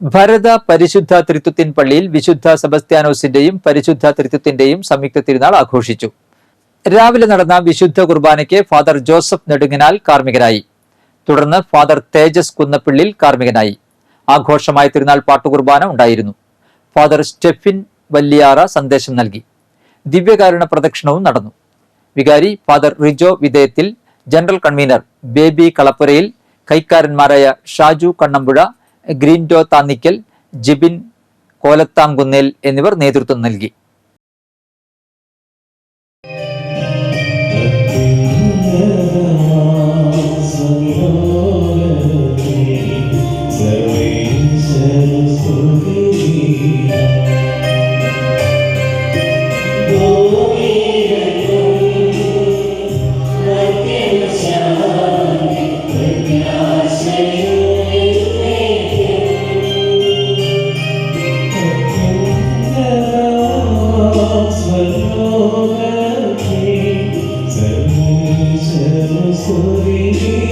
ഭരത പരിശുദ്ധ ത്രിത്വത്തിൻ പള്ളിയിൽ വിശുദ്ധ സെബസ്ത്യാനോസിന്റെയും പരിശുദ്ധ ത്രിത്വത്തിന്റെയും സംയുക്ത തിരുനാൾ ആഘോഷിച്ചു. രാവിലെ നടന്ന വിശുദ്ധ കുർബാനയ്ക്ക് ഫാദർ ജോസഫ് നെടുങ്ങനാൽ കാർമ്മികനായി. തുടർന്ന് ഫാദർ തേജസ് കുന്നപ്പിള്ളിൽ കാർമ്മികനായി. ആഘോഷമായ തിരുനാൾ പാട്ടുകുർബാന ഉണ്ടായിരുന്നു. ഫാദർ സ്റ്റെഫിൻ വല്ലിയാറ സന്ദേശം നൽകി. ദിവ്യകാരുണ പ്രദക്ഷിണവും നടന്നു. വികാരി ഫാദർ റിജോ വിധേയത്തിൽ ജനറൽ കൺവീനർ ബേബി കളപ്പുരയിൽ കൈക്കാരന്മാരായ ഷാജു കണ്ണമ്പുഴ ഗ്രീൻഡോ താന്നിക്കൽ ജിബിൻ കോലത്താംകുന്നേൽ എന്നിവർ നേതൃത്വം നൽകി. sorrir